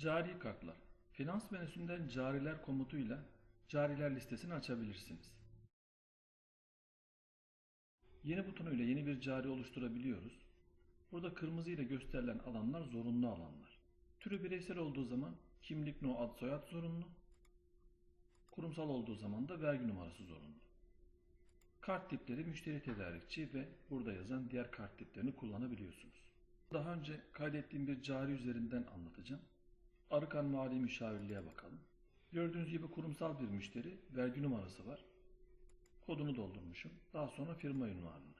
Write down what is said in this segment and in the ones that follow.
Cari kartlar. Finans menüsünden cariler komutuyla cariler listesini açabilirsiniz. Yeni butonuyla yeni bir cari oluşturabiliyoruz. Burada kırmızı ile gösterilen alanlar zorunlu alanlar. Türü bireysel olduğu zaman kimlik no ad soyad zorunlu. Kurumsal olduğu zaman da vergi numarası zorunlu. Kart tipleri müşteri tedarikçi ve burada yazan diğer kart tiplerini kullanabiliyorsunuz. Daha önce kaydettiğim bir cari üzerinden anlatacağım. Arıkan Mali Müşavirliğe bakalım. Gördüğünüz gibi kurumsal bir müşteri, vergi numarası var. Kodunu doldurmuşum. Daha sonra firma ünvanını.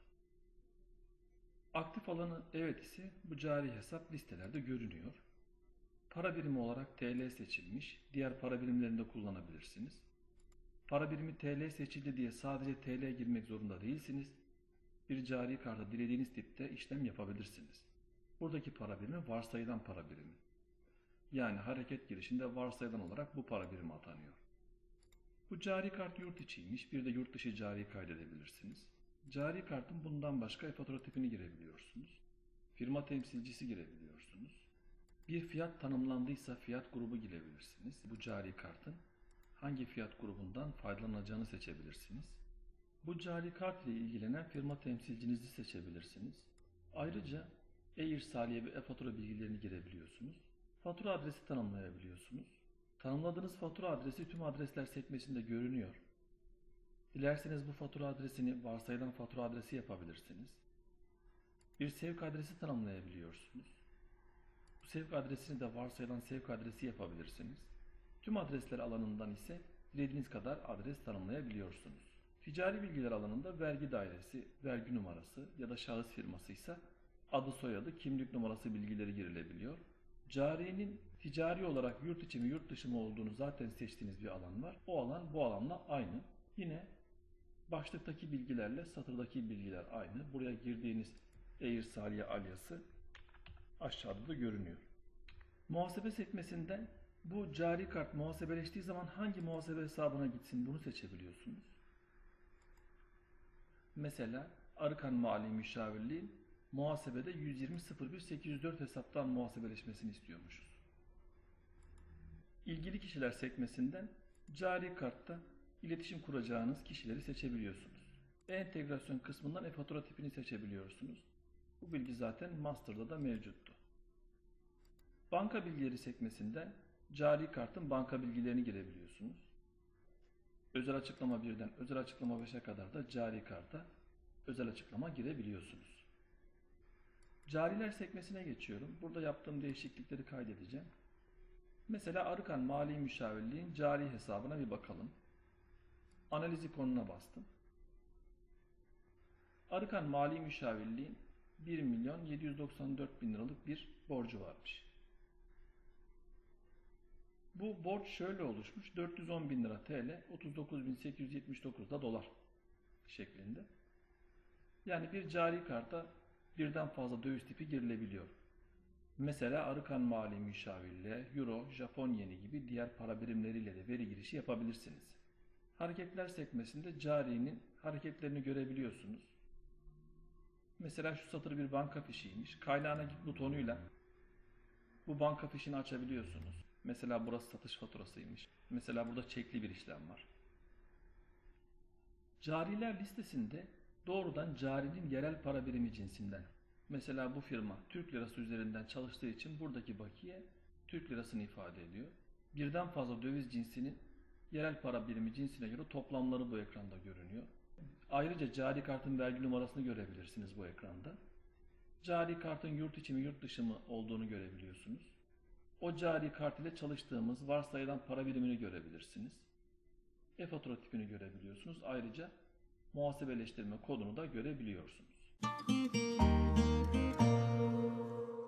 Aktif alanı evet ise bu cari hesap listelerde görünüyor. Para birimi olarak TL seçilmiş. Diğer para birimlerinde kullanabilirsiniz. Para birimi TL seçildi diye sadece TL girmek zorunda değilsiniz. Bir cari karta dilediğiniz tipte işlem yapabilirsiniz. Buradaki para birimi varsayılan para birimi. Yani hareket girişinde varsayılan olarak bu para birimi atanıyor. Bu cari kart yurt içiymiş. Bir de yurt dışı cari kaydedebilirsiniz. Cari kartın bundan başka e-fatura tipini girebiliyorsunuz. Firma temsilcisi girebiliyorsunuz. Bir fiyat tanımlandıysa fiyat grubu girebilirsiniz. Bu cari kartın hangi fiyat grubundan faydalanacağını seçebilirsiniz. Bu cari kart ile ilgilenen firma temsilcinizi seçebilirsiniz. Ayrıca e-irsaliye ve e-fatura bilgilerini girebiliyorsunuz. Fatura adresi tanımlayabiliyorsunuz. Tanımladığınız fatura adresi tüm adresler sekmesinde görünüyor. Dilerseniz bu fatura adresini varsayılan fatura adresi yapabilirsiniz. Bir sevk adresi tanımlayabiliyorsunuz. Bu sevk adresini de varsayılan sevk adresi yapabilirsiniz. Tüm adresler alanından ise dilediğiniz kadar adres tanımlayabiliyorsunuz. Ticari bilgiler alanında vergi dairesi, vergi numarası ya da şahıs firması ise adı soyadı, kimlik numarası bilgileri girilebiliyor. Cari'nin ticari olarak yurt içi mi yurt dışı mı olduğunu zaten seçtiğiniz bir alan var. O alan bu alanla aynı. Yine başlıktaki bilgilerle satırdaki bilgiler aynı. Buraya girdiğiniz e-irsaliye alyası aşağıda da görünüyor. Muhasebe sekmesinden bu cari kart muhasebeleştiği zaman hangi muhasebe hesabına gitsin bunu seçebiliyorsunuz. Mesela Arıkan Mali Müşavirliğin muhasebede 120.01.804 hesaptan muhasebeleşmesini istiyormuşuz. İlgili kişiler sekmesinden cari kartta iletişim kuracağınız kişileri seçebiliyorsunuz. Entegrasyon kısmından e-fatura tipini seçebiliyorsunuz. Bu bilgi zaten master'da da mevcuttu. Banka bilgileri sekmesinden cari kartın banka bilgilerini girebiliyorsunuz. Özel açıklama 1'den özel açıklama 5'e kadar da cari karta özel açıklama girebiliyorsunuz. Cariler sekmesine geçiyorum. Burada yaptığım değişiklikleri kaydedeceğim. Mesela Arıkan Mali Müşavirliğin cari hesabına bir bakalım. Analiz ikonuna bastım. Arıkan Mali Müşavirliğin 1 milyon 794 bin liralık bir borcu varmış. Bu borç şöyle oluşmuş. 410 bin lira TL, 39.879 da dolar şeklinde. Yani bir cari karta birden fazla döviz tipi girilebiliyor. Mesela Arıkan Mali Müşavirle, Euro, Japon Yeni gibi diğer para birimleriyle de veri girişi yapabilirsiniz. Hareketler sekmesinde carinin hareketlerini görebiliyorsunuz. Mesela şu satır bir banka fişiymiş. Kaynağına git butonuyla bu banka fişini açabiliyorsunuz. Mesela burası satış faturasıymış. Mesela burada çekli bir işlem var. Cariler listesinde doğrudan carinin yerel para birimi cinsinden. Mesela bu firma Türk lirası üzerinden çalıştığı için buradaki bakiye Türk lirasını ifade ediyor. Birden fazla döviz cinsinin yerel para birimi cinsine göre toplamları bu ekranda görünüyor. Ayrıca cari kartın vergi numarasını görebilirsiniz bu ekranda. Cari kartın yurt içi mi yurt dışı mı olduğunu görebiliyorsunuz. O cari kart ile çalıştığımız varsayılan para birimini görebilirsiniz. E-fatura tipini görebiliyorsunuz. Ayrıca muhasebeleştirme kodunu da görebiliyorsunuz.